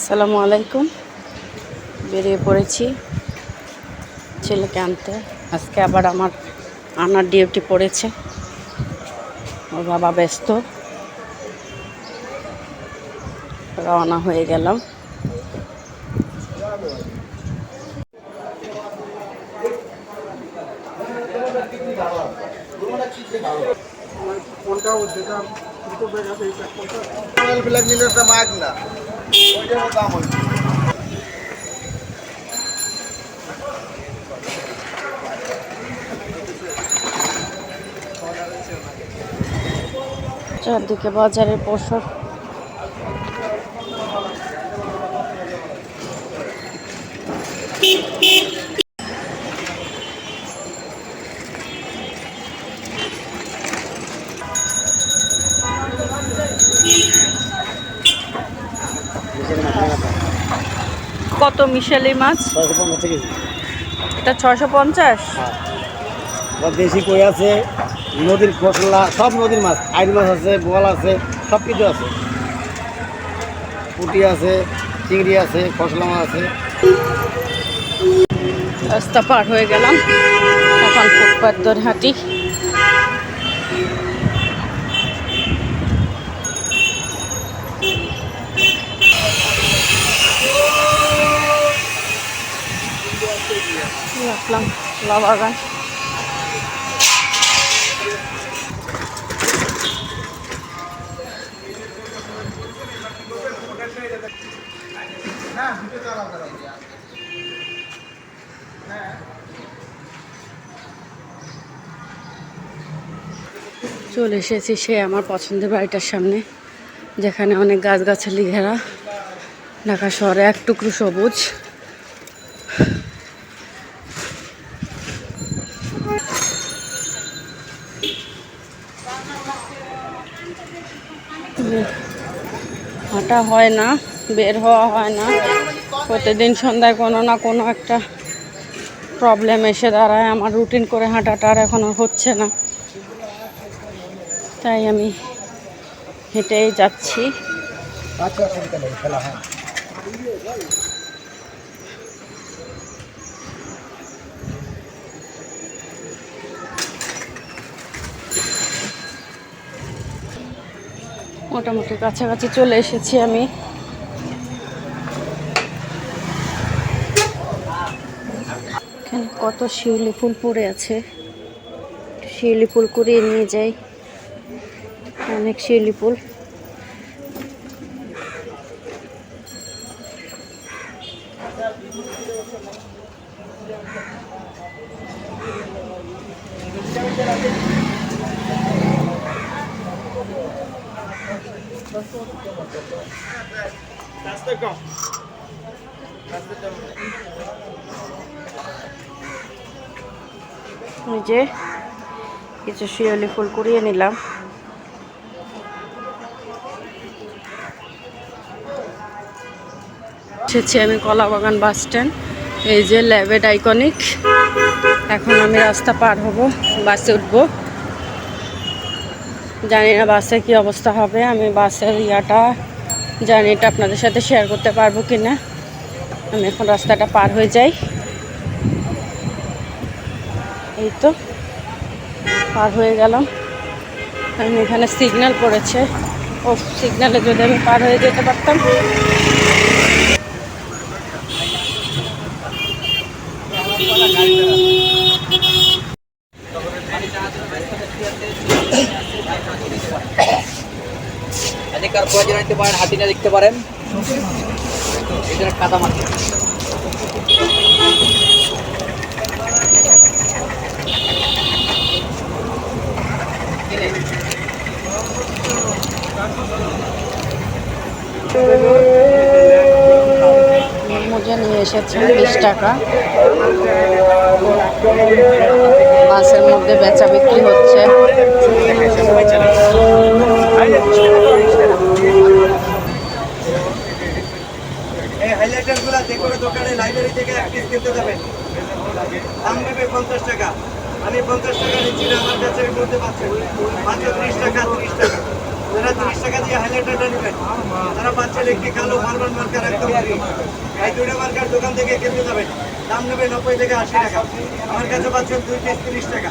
আসসালামু আলাইকুম। বেরিয়ে পড়েছি ছেলেকে আনতে। আজকে আবার আমার আনার ডিউটি পড়েছে। ওর বাবা ব্যস্ত। রওনা হয়ে গেলাম। চারদিকে বাজারের পোশাক মিশালি মাছ। এটা ছশো পঞ্চাশ? দেশি কই আছে নদীর ফসলা সব নদীর মাছ। আইন মাছ আছে বোয়াল আছে সব কিছু আছে। পুঁটি আছে চিংড়ি আছে ফসলা মাছ আছে। রাস্তা পার হয়ে গেলাম। এখন ফুটপাত হাঁটি রাখলাম লা বাগান। চলে এসেছি সে আমার পছন্দের বাড়িটার সামনে, যেখানে অনেক গাছগাছালি ঘেরা ঢাকা শহরে এক টুকরো সবুজ। হাঁটা হয় না, বের হওয়া হয় না। প্রতিদিন সন্ধ্যায় কোনো না কোনো একটা প্রবলেম এসে দাঁড়ায়। আমার রুটিন করে হাঁটাটা আর এখনও হচ্ছে না। তাই আমি হেঁটেই যাচ্ছি আচ্ছা অসুবিধা নেই খেলা হ্যাঁ মোটামুটি কাছাকাছি চলে এসেছি আমি। এখানে কত শিউলি ফুল পড়ে আছে। শিউলি ফুল কুড়িয়ে নিয়ে যাই। অনেক শিউলি ফুল। যে কিছু শিউলি ফুল কুড়িয়ে নিলাম। এসেছি আমি কলাবাগান বাস স্ট্যান্ড। এই যে ল্যাবেড আইকনিক। এখন আমি রাস্তা পার হব, বাসে উঠব। জানি না বাসে কি অবস্থা হবে, আমি বাসের ইয়াটা জানি এটা আপনাদের সাথে শেয়ার করতে পারব কি না আমি এখন রাস্তাটা পার হয়ে যাই। এই তো, পার হয়ে গেলাম। আমি এখানে সিগন্যাল পড়েছে। ও সিগন্যালে যদি আমি পার হয়ে যেতে পারতাম নিতে পারেন হাতিটা দেখতে পারেন। এখানে কাদা মাটি। মুজে নিয়ে এসেছেন বিশ টাকা। মাছের মধ্যে বেচা বিক্রি হচ্ছে। এই যে কোনো দোকানে লাইব্রেরি থেকে এক পিস কিনতে দাম নেবে পঞ্চাশ টাকা। আমি পঞ্চাশ টাকা নিচ্ছি না, আমার কাছে করতে পারছেন ত্রিশ টাকা ত্রিশ টাকা। যারা ত্রিশ টাকা দিয়ে হাইলাইটারটা নেবেন, তারা পাচ্ছেন একটি কালো ফার্মার মার্কার একদম দুইটা মার্কার দোকান থেকে কিনতে যাবেন। দাম নেবে নব্বই থেকে আশি টাকা। আমার কাছে পাচ্ছেন দুই পিস তিরিশ টাকা।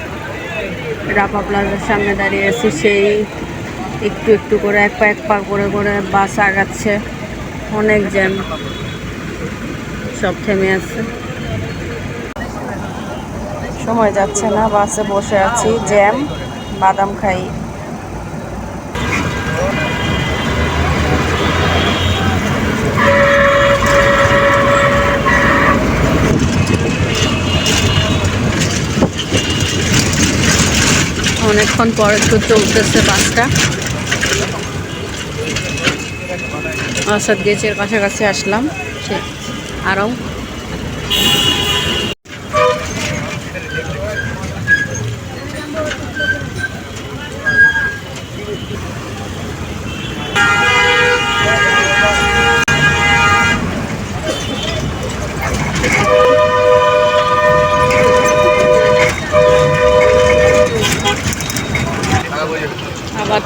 রাপা প্লাজার সামনে দাঁড়িয়ে আছি, সেই একটু একটু করে, এক পা এক পা করে করে বাস আগাচ্ছে। অনেক জ্যাম। সব থেমে আছে। সময় যাচ্ছে না, বাসে বসে আছি, জ্যাম, বাদাম খাই। অনেকক্ষণ পরে একটু চলতেছে বাসটা। আসাদ গেছের কাছাকাছি আসলাম সে আরও আবার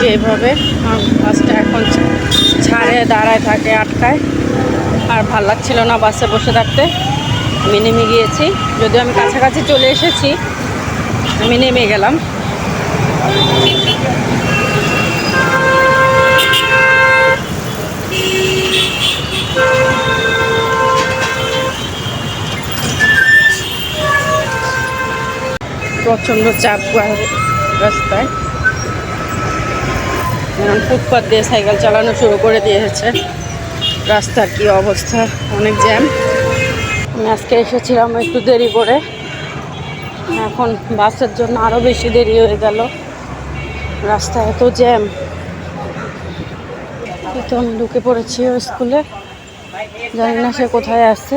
যেভাবে বাসটা এখন ছাড়ে, দাঁড়ায়, থাকে, আটকায়। আর ভালো লাগছিল না বাসে বসে থাকতে। আমি নেমে গিয়েছি। যদিও আমি কাছাকাছি চলে এসেছি, আমি নেমে গেলাম। প্রচণ্ড চাপ রাস্তায়। ফুটপাত দিয়ে সাইকেল চালানো শুরু করে দিয়েছে। রাস্তার কি অবস্থা? অনেক জ্যাম। আমি আজকে এসেছিলাম একটু দেরি করে। এখন বাসের জন্য আরও বেশি দেরি হয়ে গেল। রাস্তা এত জ্যাম। তো আমি ঢুকে পড়েছি স্কুলে। জানি না সে কোথায় আসছে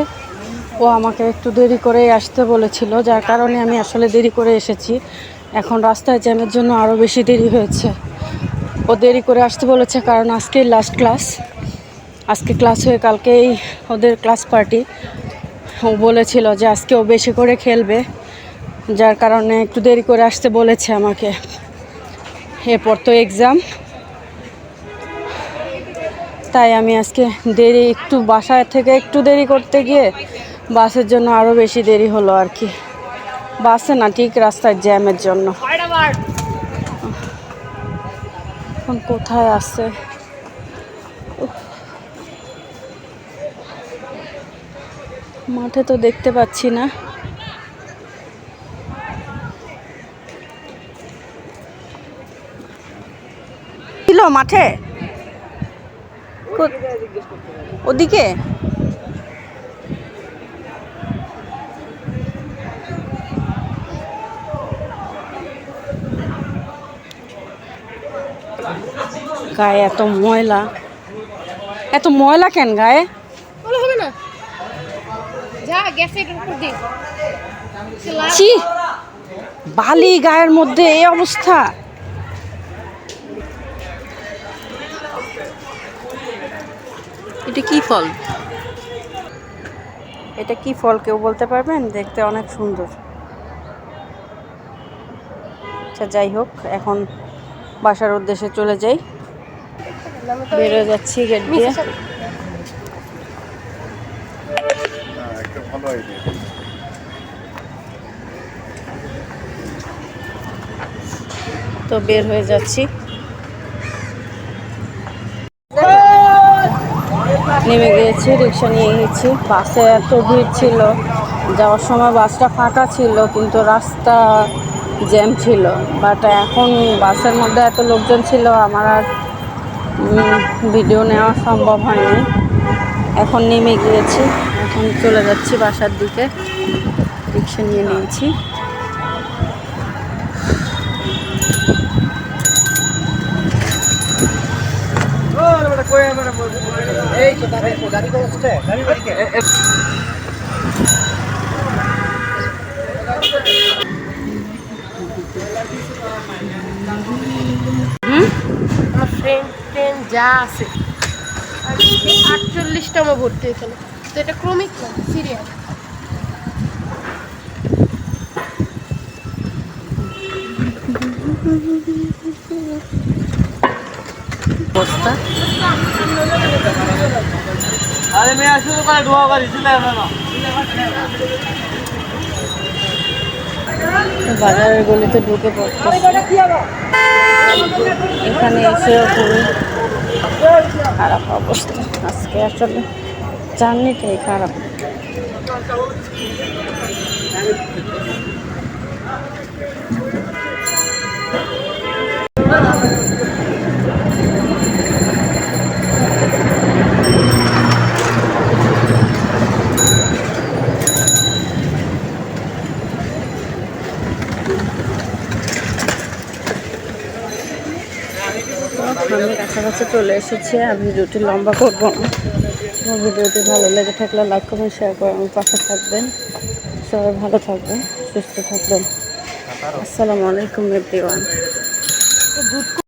ও আমাকে একটু দেরি করেই আসতে বলেছিল, যার কারণে আমি আসলে দেরি করে এসেছি। এখন রাস্তায় জ্যামের জন্য আরও বেশি দেরি হয়েছে। ও দেরি করে আসতে বলেছে কারণ আজকে লাস্ট ক্লাস আজকে ক্লাস হয়ে কালকেই ওদের ক্লাস পার্টি ও বলেছিল যে আজকে ও বেশি করে খেলবে, যার কারণে একটু দেরি করে আসতে বলেছে আমাকে। এরপর তো এক্সাম তাই আমি আজকে দেরি, একটু বাসায় থেকে একটু দেরি করতে গিয়ে বাসের জন্য আরও বেশি দেরি হলো আর কি। বাসে না, ঠিক রাস্তায় জ্যামের জন্য। এখন কোথায় আছে? মাঠে তো দেখতে পাচ্ছি না। মাঠে? ওদিকে? গায়ে এত ময়লা। এত ময়লা কেন গায়ে? হবে না। যা গ্যাসে উপর দিন ছি! বালি গায়ের মধ্যে এই অবস্থা। এটা কি ফল? এটা কি ফল কেউ বলতে পারবেন? দেখতে অনেক সুন্দর। আচ্ছা যাই হোক এখন বাসার উদ্দেশ্যে চলে যাই। বেরোয় যাচ্ছি গেট দিয়ে। তো বের হয়ে যাচ্ছি। নেমে গিয়েছি রিক্সা নিয়ে গেছি বাসে এত ভিড় ছিল যাওয়ার সময় বাসটা ফাঁকা ছিল কিন্তু রাস্তা জ্যাম ছিল। বাট এখন বাসের মধ্যে এত লোকজন ছিল আমার আর ভিডিও নেওয়া সম্ভব হয়নি। এখন নেমে গিয়েছি। এখন চলে যাচ্ছি বাসার দিকে। রিক্সা নিয়ে নিয়েছি। ফ্রেন্ড যা আছে। আমি আটচল্লিশতম ভর্তি এখানে। তো এটা ক্রমিক না সিরিয়াল। বস্তা? আরে মেয়ে শুরু করে ধোয়া বাড়ি ছিল বাজারের গলিতে ঢুকে পড়তেছি এখানে এসেও খুবই খারাপ অবস্থা। আজকে আসলে জার্নিটাই খারাপ। আমি কাছাকাছি চলে এসেছি আর ভিডিওটি লম্বা করব আমার ভিডিওটি ভালো লেগে থাকলে লাইক কমেন্ট শেয়ার করে আমার পাশে থাকবেন। সবাই ভালো থাকবেন, সুস্থ থাকবেন। আসসালামু আলাইকুম এভরিওয়ান